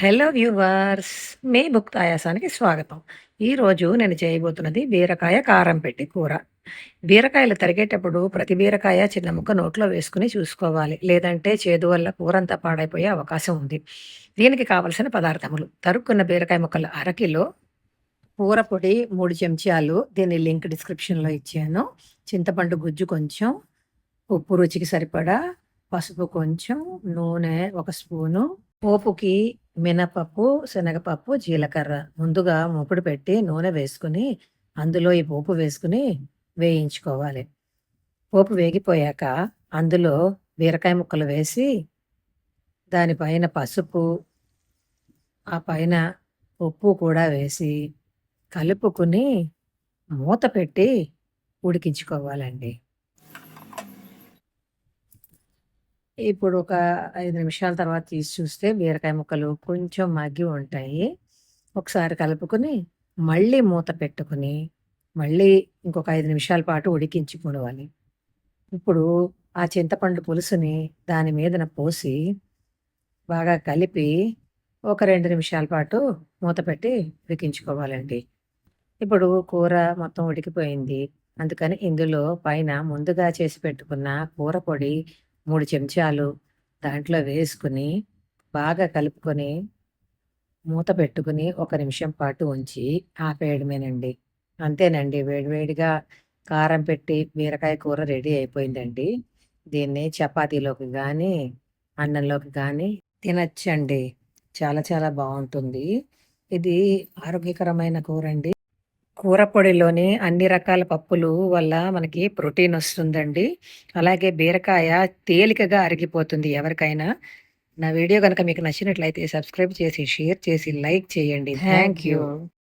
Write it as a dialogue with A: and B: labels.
A: Hello viewers మే బుక్ ఆయాసానికి స్వాగతం. ఈరోజు నేను చేయబోతున్నది బీరకాయ కారం పెట్టి కూర. బీరకాయలు తరిగేటప్పుడు ప్రతి బీరకాయ చిన్న ముక్క నోట్లో వేసుకుని చూసుకోవాలి. లేదంటే చేదు వల్ల కూర అంతా పాడైపోయే అవకాశం ఉంది. దీనికి కావలసిన పదార్థములు. తరుక్కున్న బీరకాయ ముక్కలు అరకిలో కూర పొడి మూడు చెంచాలు. దీని లింక్ డిస్క్రిప్షన్లో ఇచ్చాను. చింతపండు గుజ్జు కొంచెం. ఉప్పు రుచికి సరిపడా పసుపు కొంచెం. నూనె ఒక స్పూను. పోపుకి మినపప్పు శనగపప్పు జీలకర్ర ముందుగా మూకుడు పెట్టి నూనె వేసుకుని అందులో ఈ పోపు వేసుకుని వేయించుకోవాలి. పోపు వేగిపోయాక అందులో బీరకాయ ముక్కలు వేసి దానిపైన పసుపు ఆ పైన ఉప్పు కూడా వేసి కలుపుకుని మూత పెట్టి ఉడికించుకోవాలండి. ఇప్పుడు ఒక ఐదు నిమిషాల తర్వాత తీసి చూస్తే బీరకాయ ముక్కలు కొంచెం మగ్గి ఉంటాయి. ఒకసారి కలుపుకొని మళ్ళీ మూత పెట్టుకుని మళ్ళీ ఇంకొక ఐదు నిమిషాల పాటు ఉడికించుకోవాలి ఇప్పుడు ఆ చింతపండు పులుసుని దాని మీదన పోసి బాగా కలిపి ఒక రెండు నిమిషాల పాటు మూత పెట్టి ఉడికించుకోవాలండి. ఇప్పుడు కూర మొత్తం ఉడికిపోయింది. అందుకని ఇందులో పైన ముందుగా చేసి పెట్టుకున్న కూర పొడి మూడు చెంచాలు దాంట్లో వేసుకుని బాగా కలుపుకొని మూత పెట్టుకుని ఒక నిమిషం పాటు ఉంచి ఆపేయడమేనండి. అంతేనండి వేడివేడిగా కారం పెట్టి బీరకాయ కూర రెడీ అయిపోయిందండి. దీన్ని చపాతీలోకి కానీ అన్నంలోకి కానీ తినచ్చండి. చాలా చాలా బాగుంటుంది. ఇది ఆరోగ్యకరమైన కూర అండి కూర పొడిలోని అన్ని రకాల పప్పులు వల్ల మనకి ప్రోటీన్ వస్తుందండి. అలాగే బీరకాయ తేలికగా అరిగిపోతుంది ఎవరికైనా. నా వీడియో కనుక మీకు నచ్చినట్లయితే సబ్స్క్రైబ్ చేసి షేర్ చేసి లైక్ చేయండి. Thank you.